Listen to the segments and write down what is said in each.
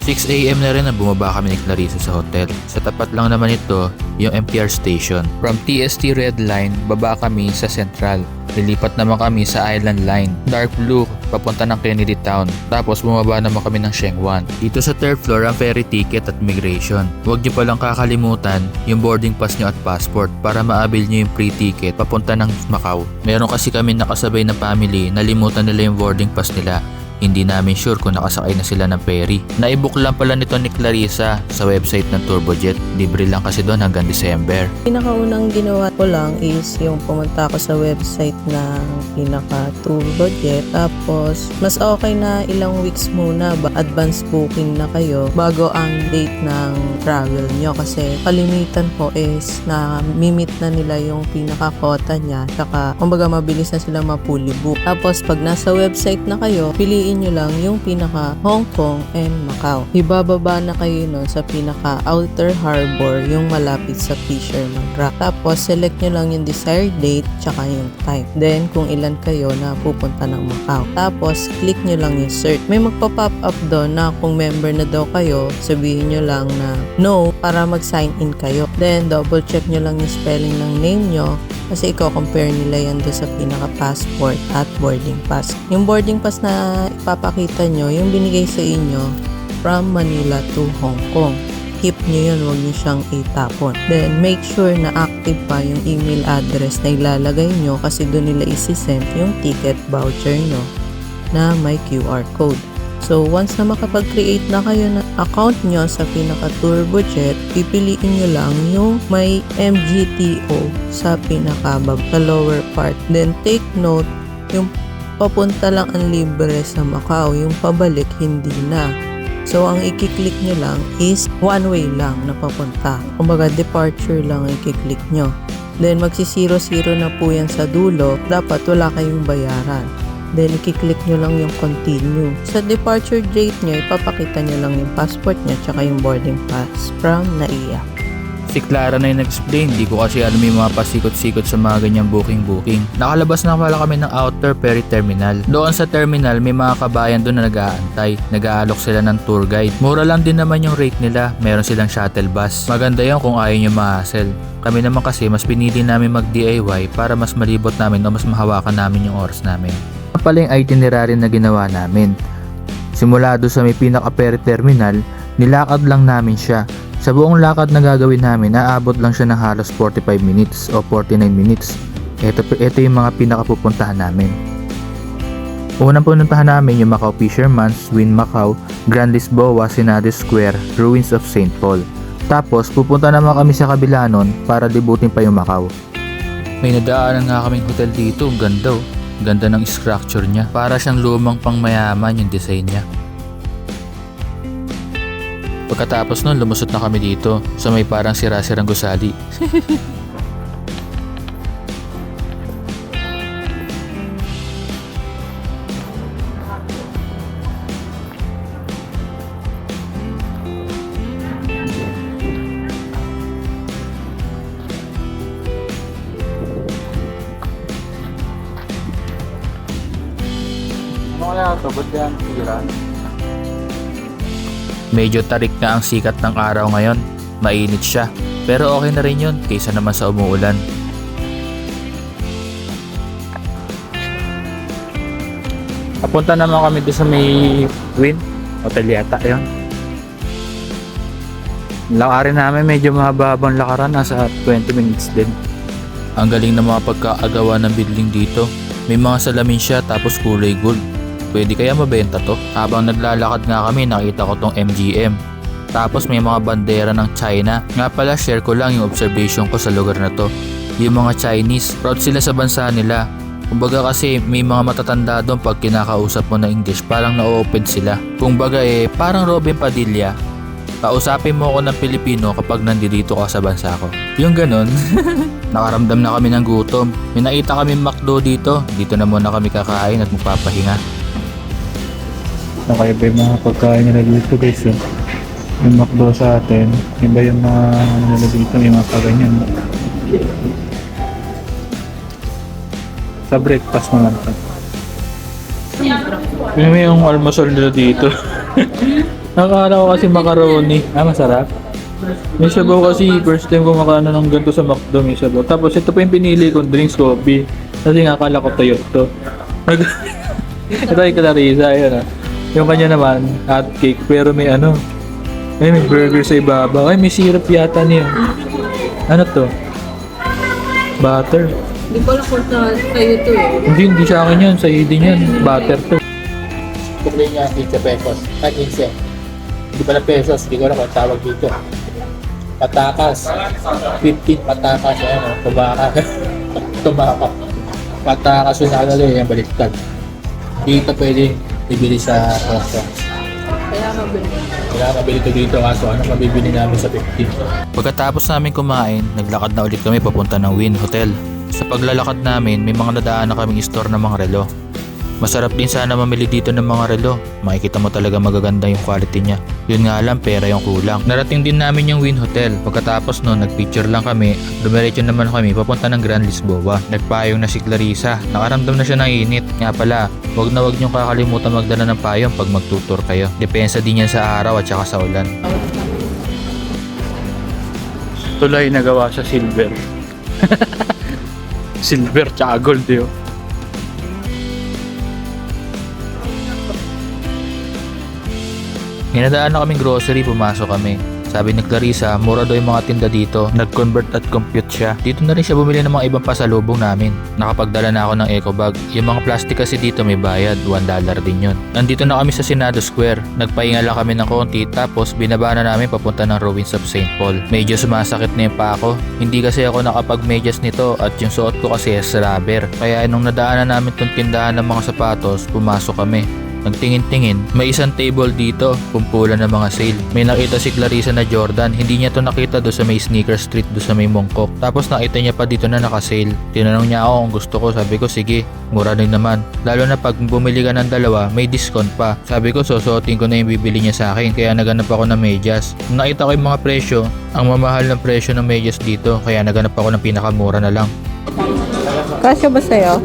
6am na rin na bumaba kami ni Clarissa sa hotel. Sa tapat lang naman ito, yung MTR station. From TST Red Line, baba kami sa Central. Lilipat naman kami sa Island Line. Dark blue, papunta ng Kennedy Town. Tapos bumaba naman kami ng Shengwan. Dito sa third floor ang ferry ticket at migration. Huwag niyo palang kakalimutan yung boarding pass niyo at passport para maabil niyo yung free ticket papunta ng Macau. Meron kasi kami nakasabay na family, nalimutan nila yung boarding pass nila. Hindi namin sure kung nakasakay na sila ng ferry. Naibook lang pala nito ni Clarissa sa website ng Turbojet. Libre lang kasi doon hanggang December. Pinakaunang ginawa ko lang is yung pumunta ako sa website ng pinaka Turbojet. Tapos, mas okay na ilang weeks muna ba advance booking na kayo bago ang date ng travel nyo. Kasi kalimitan po is na mimit na nila yung pinaka-quota niya. Saka, kumbaga mabilis na sila mapuli book. Tapos, pag nasa website na kayo, piliin nyo lang yung pinaka Hong Kong and Macau. Ibababa na kayo nun sa pinaka Outer Harbor, yung malapit sa Fisherman Rock. Tapos, select nyo lang yung desired date tsaka yung time. Then, kung ilan kayo na pupunta ng Macau. Tapos, click nyo lang yung search. May magpa-pop up doon na kung member na daw kayo, sabihin nyo lang na no para mag-sign in kayo. Then, double check nyo lang yung spelling ng name nyo kasi i-compare nila yan doon sa pinaka-passport at boarding pass. Yung boarding pass na ipapakita nyo, yung binigay sa inyo from Manila to Hong Kong. Keep nyo yun, huwag nyo siyang itapon. Then, make sure na active pa yung email address na ilalagay nyo kasi doon nila isi-send yung ticket voucher nyo na may QR code. So, once na makapag-create na kayo ng account nyo sa pinaka-turbojet, pipiliin nyo lang yung may MGTO sa pinakabab, sa lower part. Then, take note, yung papunta lang ang libre sa Macau, yung pabalik hindi na. So, ang ikiklik nyo lang is one way lang na papunta. Kumbaga, departure lang ang ikiklik nyo. Then, magsi-zero-zero na po yan sa dulo. Dapat wala kayong bayaran. Then, ikiklik nyo lang yung continue. Sa departure date nyo, ipapakita nyo lang yung passport nyo tsaka yung boarding pass from NAIA. Si Clara na yung nag-explain, di ko kasi alam yung mga pasikot-sikot sa mga ganyang booking-booking. Nakalabas na pala kami ng Outer Ferry Terminal. Doon sa terminal, may mga kabayan doon na nag-aantay. Nag-aalok sila ng tour guide. Mura lang din naman yung rate nila. Meron silang shuttle bus. Maganda yun kung ayaw nyo ma-hassle. Kami naman kasi mas pinili namin mag-DIY para mas malibot namin o mas mahawakan namin yung oras namin. Pala yung itinerary na ginawa namin? Simula doon sa may pinaka-ferry terminal, nilakad lang namin siya. Sa buong lakad na gagawin namin, aabot lang siya ng halos 45 minutes o 49 minutes. Ito, ito yung mga pinakapupuntahan namin. Unang pununtahan namin yung Macau Fisherman's, Win Macau, Grand Lisboa, Senado Square, Ruins of St. Paul. Tapos pupunta naman kami sa kabila nun para debutin pa yung Macau. May nadaanan nga kaming hotel dito, ganda oh. Ganda ng structure niya. Para siyang lumang pangmayaman yung design niya. Pagkatapos nun, lumusot na kami dito sa may parang sira-sirang gusali. kaya ito? Ba't yan siran? Medyo tarik na ang sikat ng araw ngayon. Mainit siya. Pero okay na rin yun kaysa naman sa umuulan. Papunta naman kami doon sa may Win. Hotel yata yun. Lakarin namin medyo mahaba-habang lakaran. Nasa 20 minutes din. Ang galing ng mga pagkaagawa ng building dito. May mga salamin siya tapos kulay gold. Pwede kaya mabenta to? Habang naglalakad nga kami nakita ko tong MGM. Tapos may mga bandera ng China. Nga pala share ko lang yung observation ko sa lugar na to. Yung mga Chinese, proud sila sa bansa nila. Kumbaga kasi may mga matatanda doon pag kinakausap mo na English parang na-open sila. Kumbaga eh parang Robin Padilla. Kausapin mo ako ng Pilipino kapag nandito ka sa bansa ko. Yung ganun. Nakaramdam na kami ng gutom. May nakita kami McDo dito. Dito na muna kami kakain at magpapahinga. Nakaiba yung mga pagkain nila dito guys. Eh. Yung McDo sa atin, iba yung mga ano nila dito, yung mga kaganyan. Sa breakfast naman to. Yung yung almusal nila dito. Nakakala ko kasi macaroni. Ah, masarap. May sabaw kasi first time ko makaano ng ganito sa McDo may sabaw. Tapos ito pa yung pinili kong drinks coffee. Kasi nga akala ko toyo to. ito ay Clarissa, yun ah. Yung kanya naman, hot cake, pero may ano, ay may burger sa ibabaw. Ay, may syrup yata niya. Ano to? Butter. Hindi ko alam kung sa sa'yo to eh. Hindi, hindi sa akin yan. Sa din yan. Butter to. Tukli niya 15 pesos. Ay, 15. Hindi pala pesos. Hindi ko alam kung tawag dito. Patakas. 15 patakas. Ayan o. Tumaka. Tumaka. Patakas yung nakalala yung baliktad. Dito pwede ibili sa restaurant. Kaya mabili. Kaya nabili ko dito kaso ano mabibili namin sa 15. Pagkatapos namin kumain, naglakad na ulit kami papunta ng Win Hotel. Sa paglalakad namin, may mga nadaan na kaming store ng mga relo. Masarap din sana mamili dito ng mga relo. Makikita mo talaga magaganda yung quality niya. Yun nga lang, pera yung kulang. Narating din namin yung Win Hotel. Pagkatapos nun, nagpicture lang kami at dumiretso naman kami papunta ng Grand Lisboa. Nagpayong na si Clarissa. Nakaramdam na siya ng init. Nga pala, wag na wag niyong kakalimutan magdala ng payong pag magtutur kayo. Depensa din yan sa araw at saka sa ulan. Tulay na gawa sa silver. silver tsaka gold yun. Hinadaan na kaming grocery, pumasok kami. Sabi ni Clarissa, mura daw yung mga tinda dito. Nag-convert at compute siya. Dito na rin siya bumili ng mga ibang pasalubong namin. Nakapagdala na ako ng eco bag. Yung mga plastic kasi dito may bayad, 1 dollar din yun. Nandito na kami sa Senado Square. Nagpahinga lang kami ng konti tapos binaba na namin papunta ng Ruins of St. Paul. Medyo sumasakit na yung pa ako. Hindi kasi ako nakapag-medyas nito at yung suot ko kasi is rubber. Kaya nung nadaanan namin tong tindahan ng mga sapatos, pumasok kami. Nagtingin-tingin, may isang table dito, kumpulan ng mga sale. May nakita si Clarissa na Jordan, hindi niya to nakita do sa may sneaker street do sa may Mongkok. Tapos nakita niya pa dito na naka-sale. Tinanong niya ako kung gusto ko, sabi ko sige, mura din naman. Lalo na pag bumili ka ng dalawa, may discount pa. Sabi ko susuotin ko na yung bibili niya sa akin, kaya naganap ako ng medyas. Nakita ko yung mga presyo, ang mamahal ng presyo ng medyas dito, kaya naganap ako ng pinakamura na lang. Kasya ba sa'yo?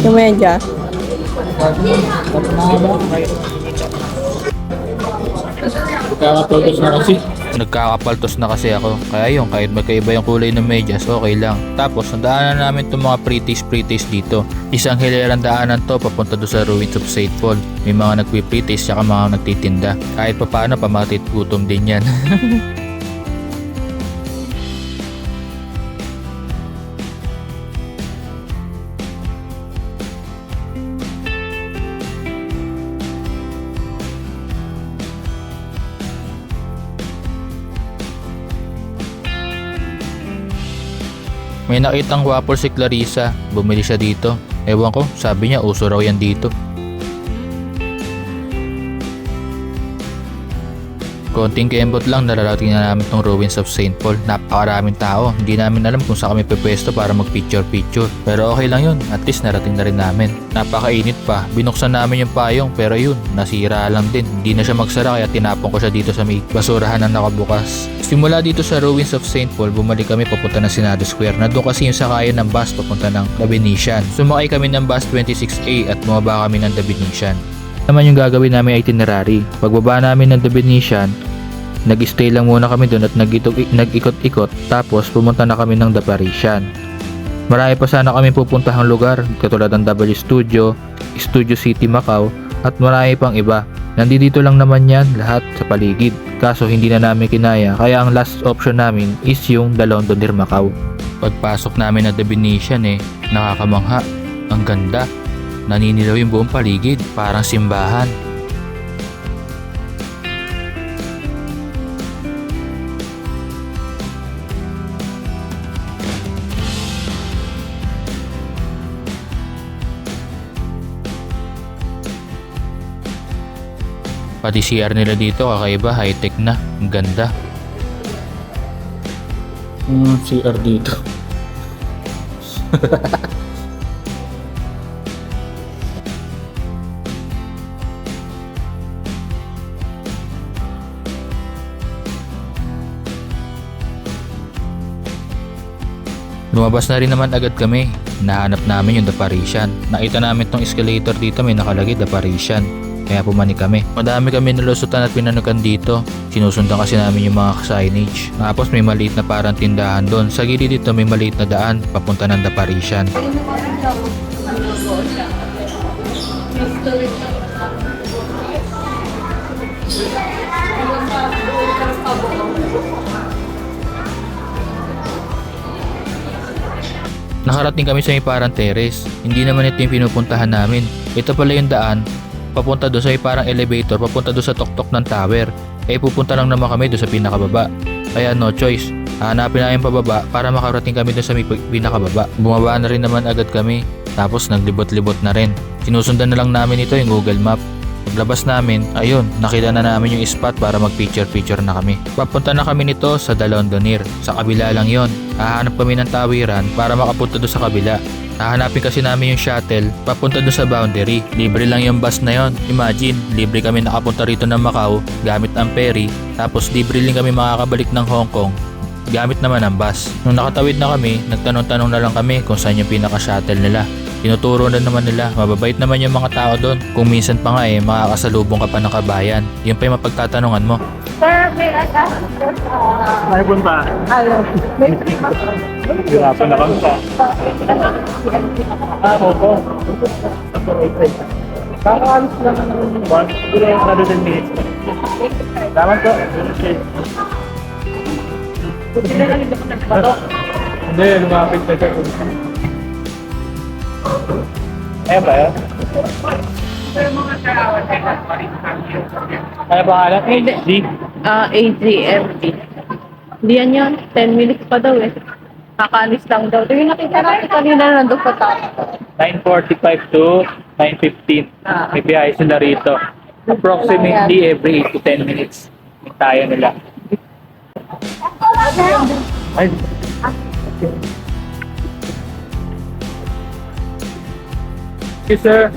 Yung medya? Kaka-photos na kasi. Nagkakapaltos na kasi ako. Kaya yun, kahit magkaiba yung kulay ng medyas, okay lang. Tapos, nadaanan namin itong mga pretties dito. Isang hilerang daanan to papunta do sa ruins of St. Paul. May mga nagpipretties tsaka mga nagtitinda. Kahit pa paano, pamatit gutom din yan. May nakitang waffle si Clarissa. Bumili siya dito. Ewan ko, sabi niya uso raw yan dito. Konting kembot lang nararating na namin tong ruins of St. Paul. Napakaraming tao. Hindi namin alam kung saan kami pepwesto para mag-picture-picture. Pero okay lang yun. At least narating na rin namin. Napakainit pa. Binuksan namin yung payong pero yun, nasira lang din. Hindi na siya magsara kaya tinapon ko siya dito sa may basurahan na nakabukas. Simula dito sa ruins of St. Paul, bumalik kami papunta ng Senado Square. Nandun kasi yung sakayan ng bus papunta ng The Venetian. Sumakay kami ng bus 26A at bumaba kami ng The Venetian naman yung gagawin namin itinerary. Pagbaba namin ng Venetian, nag-stay lang muna kami doon at nag-ikot-ikot tapos pumunta na kami ng The Parisian. Marami pa sana kami pupuntahang lugar katulad ng W Studio, Studio City Macau at marami pang iba. Nandito lang naman yan lahat sa paligid. Kaso hindi na namin kinaya kaya ang last option namin is yung The Londoner Macau. Pagpasok namin ng The Venetian eh, nakakamangha. Ang ganda. Naninilaw yung buong paligid, parang simbahan. Pati CR nila dito kakaiba, high-tech na. Ang ganda. Hmm, CR dito. Lumabas na rin naman agad kami. Nahanap namin yung The Parisian. Nakita namin tong escalator dito may nakalagay The Parisian. kaya pumani kami. Madami kami nalusutan at pinanukan dito. Sinusundan kasi namin yung mga signage. Tapos may maliit na parang tindahan doon. Sa gilid dito may maliit na daan papunta ng Daparishan. Nakarating kami sa may parang terrace. Hindi naman ito yung pinupuntahan namin. Ito pala yung daan. Papunta doon sa may elevator, papunta doon sa tuktok ng tower. Eh pupunta lang naman kami doon sa pinakababa. Kaya no choice. Hanapin namin pababa para makarating kami doon sa pinakababa. Bumaba na rin naman agad kami. Tapos naglibot-libot na rin. Sinusundan na lang namin ito yung Google Map. Paglabas namin, ayun, nakita na namin yung spot para mag-picture-picture na kami. Papunta na kami nito sa Dalondonir. Sa kabila lang yon. Hahanap kami ng tawiran para makapunta doon sa kabila. Hahanapin kasi namin yung shuttle papunta doon sa boundary. Libre lang yung bus na yon. Imagine, libre kami nakapunta rito ng Macau gamit ang ferry. Tapos libre din kami makakabalik ng Hong Kong gamit naman ang bus. Nung nakatawid na kami, nagtanong-tanong na lang kami kung saan yung pinaka-shuttle nila. Tinuturo na naman nila, mababait naman yung mga tao doon. Kung minsan pa nga eh, makakasalubong ka pa ng kabayan. Yun pa yung mapagtatanungan mo. Sir, may atas. Ay, punta. Ano? May Hirapan na kami sa. Ah, opo. Kakaalis lang ng One, two, another 10 minutes. Tama to. Hindi, lumapit na siya. Ayan ba yan? Ano ba alam? D? Ah, AGMT. Hindi yan yun. 10 minutes pa daw eh. Kakaalis lang daw. Ito yung nakita natin kanina nandun sa top. 9.45 to 9.15. Ah. May biyahe sila rito. Approximately every 8 to 10 minutes. Tayo nila. Ay. Okay, sir.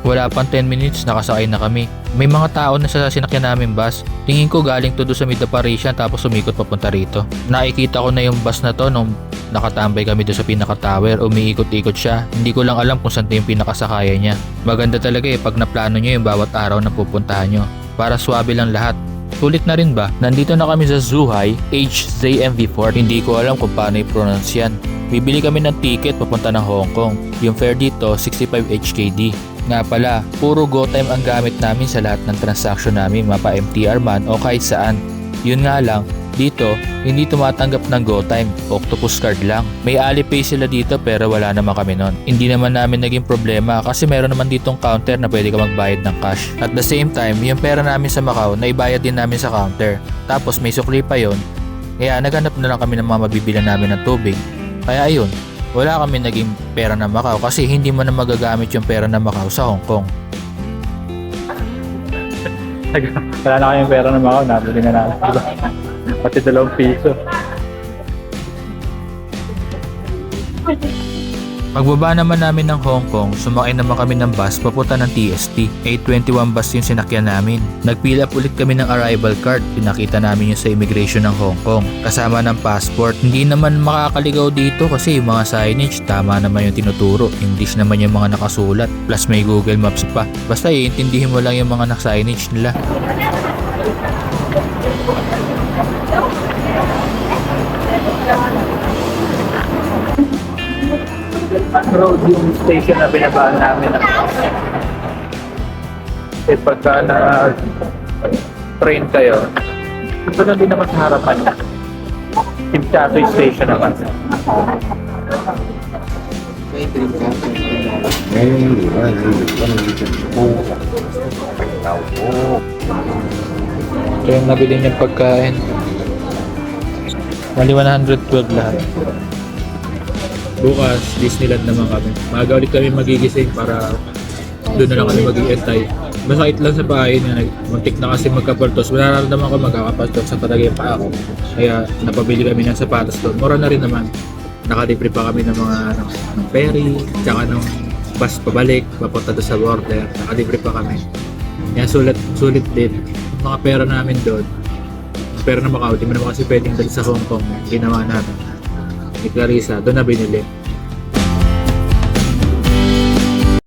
Wala pang 10 minutes, nakasakay na kami. May mga tao na sa sinakyan namin bus. Tingin ko galing to doon sa Midaparishan tapos umikot papunta rito. Nakikita ko na yung bus na to nung nakatambay kami doon sa pinaka-tower. Umiikot-ikot siya. Hindi ko lang alam kung saan to yung pinakasakayan niya. Maganda talaga eh pag naplano nyo yung bawat araw na pupuntahan nyo. Para swabe lang lahat. Sulit na rin ba? Nandito na kami sa Zhuhai HZMV4. Hindi ko alam kung paano i-pronounce yan. Bibili kami ng ticket papunta ng Hong Kong. Yung fare dito, 65 HKD. Nga pala, puro GoTime ang gamit namin sa lahat ng transaction namin, mapa MTR man o kahit saan. Yun nga lang, dito, hindi tumatanggap ng GoTime, Octopus card lang. May Alipay sila dito pero wala naman kami nun. Hindi naman namin naging problema kasi meron naman ditong counter na pwede ka magbayad ng cash. At the same time, yung pera namin sa Macau, naibayad din namin sa counter. Tapos may sukli pa yon. Kaya naghanap na lang kami ng mga mabibilan namin ng tubig. Kaya ayun, wala kami naging pera ng Macau kasi hindi mo na magagamit yung pera ng Macau sa Hong Kong. Wala na kayong pera ng mga nabili na natin. Diba? Pati dalawang piso. Pagbaba naman namin ng Hong Kong, sumakay naman kami ng bus papunta ng TST. 821 bus yung sinakyan namin. Nag-fill up ulit kami ng arrival card. Pinakita namin yung sa immigration ng Hong Kong. Kasama ng passport. Hindi naman makakaligaw dito kasi yung mga signage, tama naman yung tinuturo. English naman yung mga nakasulat. Plus may Google Maps pa. Basta iintindihin mo lang yung mga na-signage nila. Road yung station na binabaan namin. Eh pagka na train kayo, ito na din naman sa harapan. Timchato station naman. Ito yung nabili niyang pagkain. Mali 112 lahat. Bukas, Disneyland naman kami. Maaga ulit kami magigising para doon na lang kami mag-ientay. Masakit lang sa bahay na muntik na kasi magkapaltos. Wala nararamdaman ko magkakapaltos sa talaga yung paa ko. Kaya napabili kami ng sapatos doon. Mura na rin naman. Nakalibre pa kami ng mga ano, ng ferry, tsaka ng bus pabalik, papunta doon sa border. Nakalibre pa kami. Kaya sulit, sulit din. Mga pera namin doon, pera na Macau, di mo naman kasi pwedeng dali sa Hong Kong. Ginawa namin. Ni Clarissa, doon na binili.